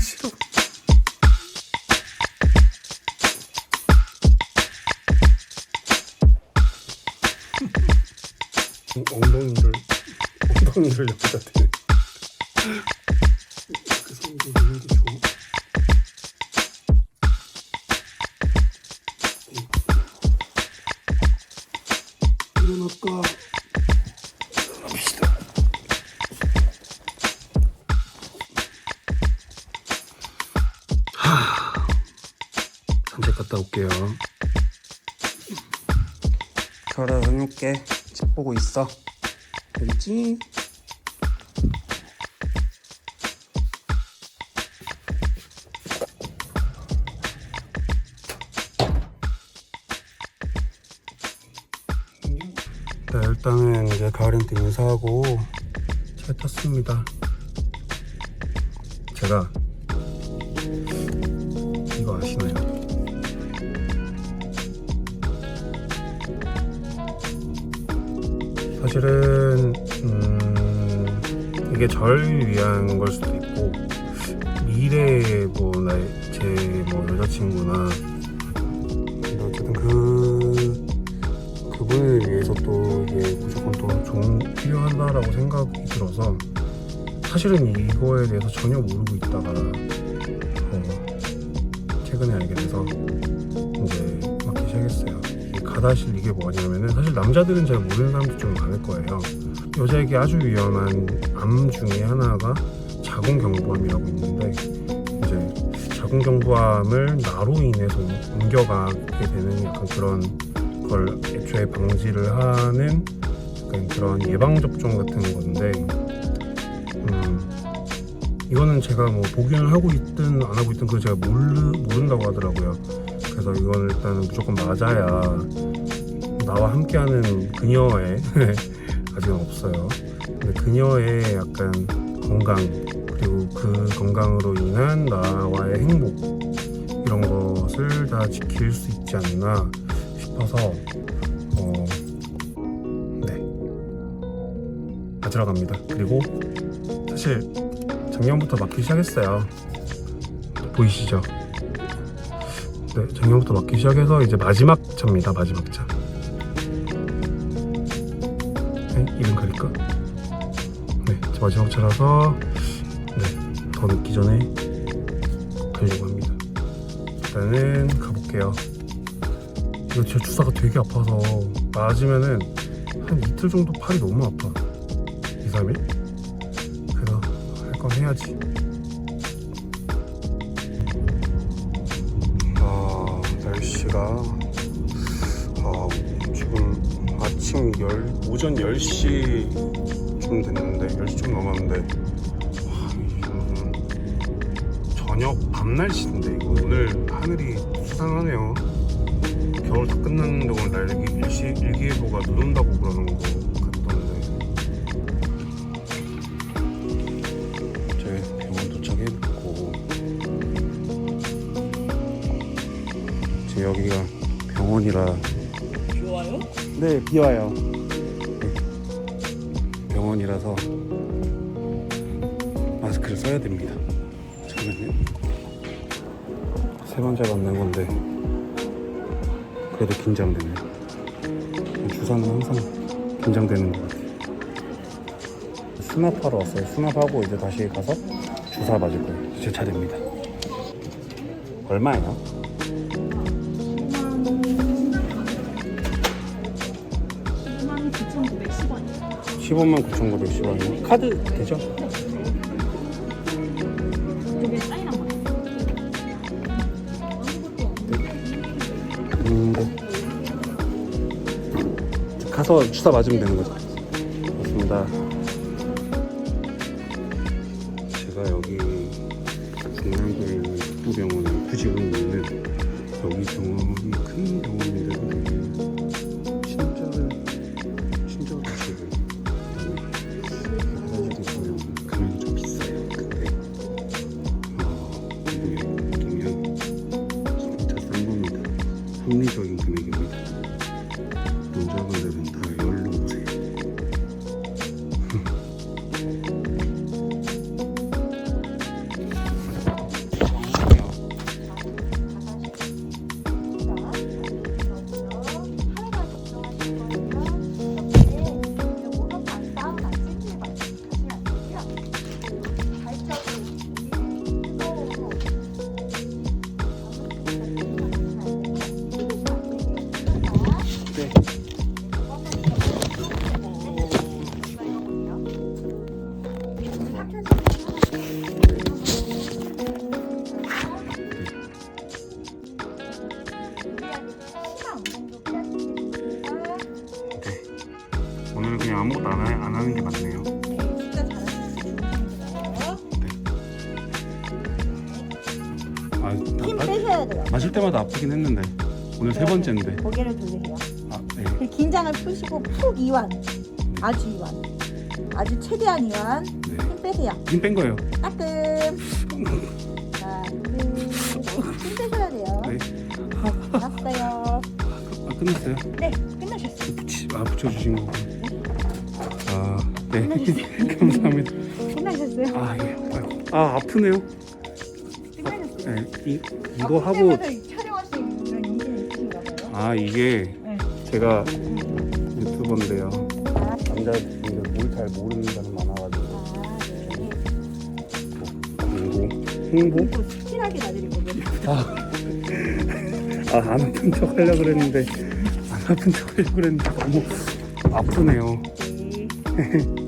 싫어. 엉덩이를 엉덩이를 여기다 대네. 이렇게 손으로 넣는 게 좋아. 일어날까? 갔다 올게요. 별아 저녁게 책 보고 있어. 여기 있지? 네, 일단은 이제 가을한테 인사하고 차 탔습니다. 제가 이거 아시나요? 사실은 음, 이게 절 위한 걸 수도 있고 미래의 뭐 나의 제뭐 여자친구나. 어쨌든 그 그분을 위해서 또 이게 무조건 또 좋은 필요하다라고 생각이 들어서 사실은 이거에 대해서 전혀 모르고 있다가 어, 최근에 알게 돼서 이 가다실 이게 뭐냐면은 사실 남자들은 잘 모르는 사람도 좀 많을 거예요. 여자에게 아주 위험한 암 중에 하나가 자궁경부암이라고 있는데 이제 자궁경부암을 나로 인해서 옮겨가게 되는 약간 그런 걸 애초에 방지를 하는 약간 그런 예방 접종 같은 건데 음, 이거는 제가 뭐 복용을 하고 있든 안 하고 있든 그걸 제가 모르, 모른다고 하더라고요. 그래서 이거는 일단은 무조건 맞아야 나와 함께하는 그녀의 아직은 없어요. 근데 그녀의 약간 건강 그리고 그 건강으로 인한 나와의 행복 이런 것을 다 지킬 수 있지 않나 싶어서 어, 네 맞으러 갑니다. 그리고 사실 작년부터 맞기 시작했어요. 보이시죠? 네, 작년부터 맞기 시작해서 이제 마지막 차입니다. 마지막 차. 이름 가릴까? 네, 제 마지막 차라서 네, 더 늦기 전에 가려고 합니다. 일단은 가볼게요. 이거 제 주사가 되게 아파서 맞으면은 한 이틀 정도 팔이 너무 아파. 2, 3일? 그래서 할 건 해야지. 아, 날씨가 10, 오전 10시쯤 됐는데 10시 좀 넘었는데 와, 이 정도면 저녁 밤 날씨인데 이거 오늘 하늘이 수상하네요. 겨울 다 끝났는데 오늘 날 일기, 일시, 일기예보가 눈 온다고 그러는 거 같던데 저희 병원 도착했고 제 여기가 병원이라? 네 비 와요 네. 병원이라서 마스크를 써야 됩니다. 잠깐만요. 세 번째 받는 건데 그래도 긴장되네 주사는 항상 긴장되는 것 같아요. 수납하러 왔어요. 수납하고 이제 다시 가서 주사 맞을 거예요. 제 차례입니다. 얼마예요? 15만 9,910원이요 카드 되죠? 음, 네. 가서 주사 맞으면 되는 거죠? 맞습니다. 제가 여기 중앙구 북부병원을 굳이 온 이유는 여기 병원이 큰 병원인데도 아, 힘 마, 빼셔야 돼요. 마실 때마다 아프긴 했는데 오늘 세 번째인데. 고개를 돌리세요. 아, 네. 그 긴장을 푸시고 푹 이완. 아주 이완. 아주 최대한 이완. 네. 힘 빼세요. 힘 뺀 거예요. 따끔. 둘, 힘 빼셔야 돼요. 네. 알았어요. 아, 끝났어요? 네, 끝나셨어요. 붙이, 아, 붙여주신 거고. 아, 네. 감사합니다. 끝나셨어요. 아, 예. 아이고. 아, 아프네요. 네. 이, 아, 이거 하고. 그때마다 촬영할 수 있는 그런 인생이 있으신가 봐요. 아, 이게 네. 제가 유튜버인데요. 아, 남자분들 뭘잘 모르는 사람 많아가지고. 아, 네. 홍보? 또 스킬하게 나들이 보면 아, 안 아픈 척 하려 고 그랬는데, 안 아픈 척 하려 고 그랬는데, 너무 아프네요. 네.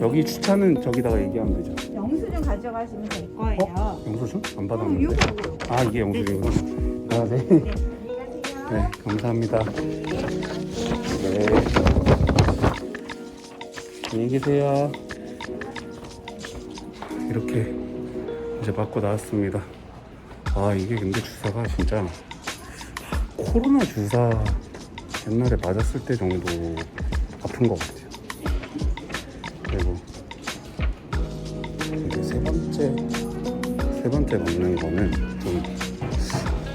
여기 주차는 저기다가 얘기하면 되죠. 영수증 가져가시면 될 거예요. 영수증? 안 어, 받았는데. 요거. 아, 이게 영수증이구나. 아, 네. 네. 네, 감사합니다. 네. 안녕히 계세요. 이렇게 이제 맞고 나왔습니다. 아, 이게 근데 주사가 진짜 코로나 주사 옛날에 맞았을 때 정도 아픈 것 같아요. 그리고 이게 세 번째, 세 번째 맞는 거는 좀,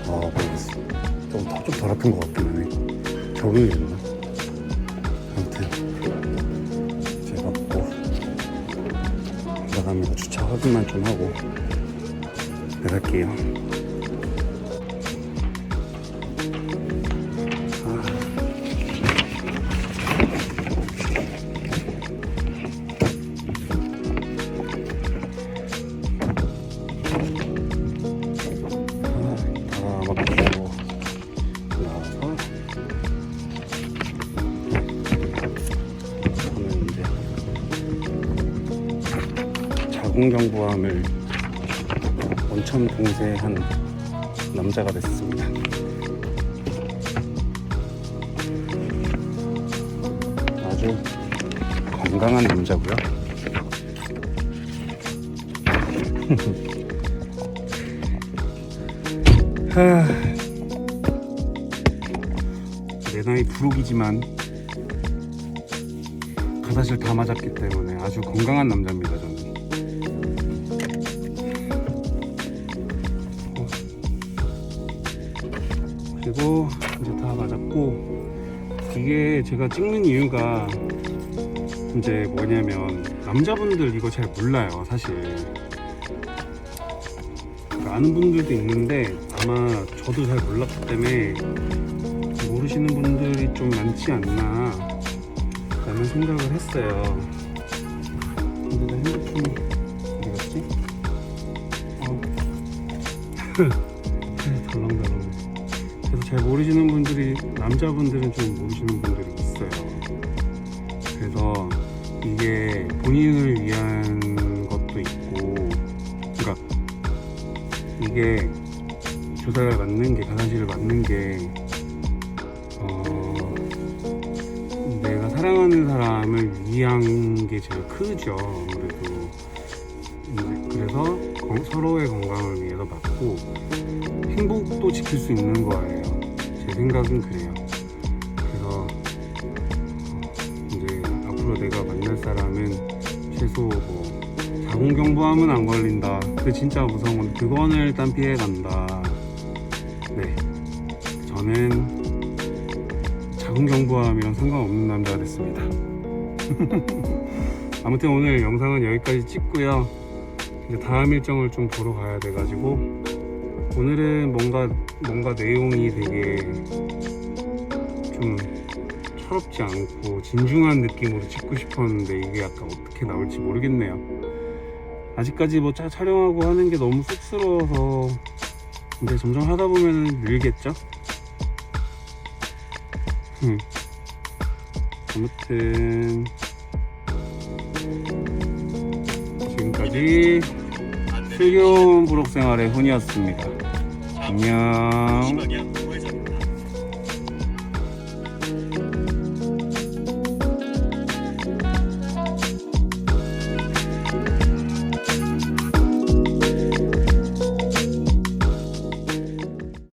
아, 모르겠어. 좀, 더- 좀덜 아픈 것 같긴 하네. 적응이 됐나? 아무튼, 제가 뭐, 나가면서 주차 확인만 좀 하고, 나갈게요. 자궁경부암을 원천 봉쇄한 남자가 됐습니다. 아주 건강한 남자고요. 하... 내 나이 부록이지만 가사실 다 맞았기 때문에 아주 건강한 남자입니다 저는 어. 그리고 이제 다 맞았고 이게 제가 찍는 이유가 이제 뭐냐면 남자분들 이거 잘 몰라요 사실 아는 분들도 있는데 아마 저도 잘 몰랐기 때문에 모르시는 분들이 좀 많지 않나 라는 생각을 했어요 근데 내 핸드폰이 어디 갔지? 어. 덜렁덜렁 그래서 잘 모르시는 분들이 남자분들은 좀 모르시는 분들이 있어요 그래서 이게 본인을 위한 이게 주사를 맞는 게 가산실을 맞는 게 어, 내가 사랑하는 사람을 위한 게 제일 크죠 아무래도. 그래서 건- 서로의 건강을 위해서 맞고 행복도 지킬 수 있는 거예요. 제 생각은 그래요 자궁경부암은 안 걸린다. 그 진짜 무서운 건 그거는 일단 피해 간다. 네. 저는 자궁경부암이랑 상관없는 남자가 됐습니다. 아무튼 오늘 영상은 여기까지 찍고요. 이제 다음 일정을 좀 보러 가야 돼가지고 오늘은 뭔가 뭔가 내용이 되게 좀 철없지 않고 진중한 느낌으로 찍고 싶었는데 이게 약간 어떻게 나올지 모르겠네요. 아직까지 뭐 차, 촬영하고 하는 게 너무 쑥스러워서 이제 점점 하다 보면 늘겠죠? 음. 아무튼 지금까지 슬기로운 부록 생활의 훈이었습니다. 안녕.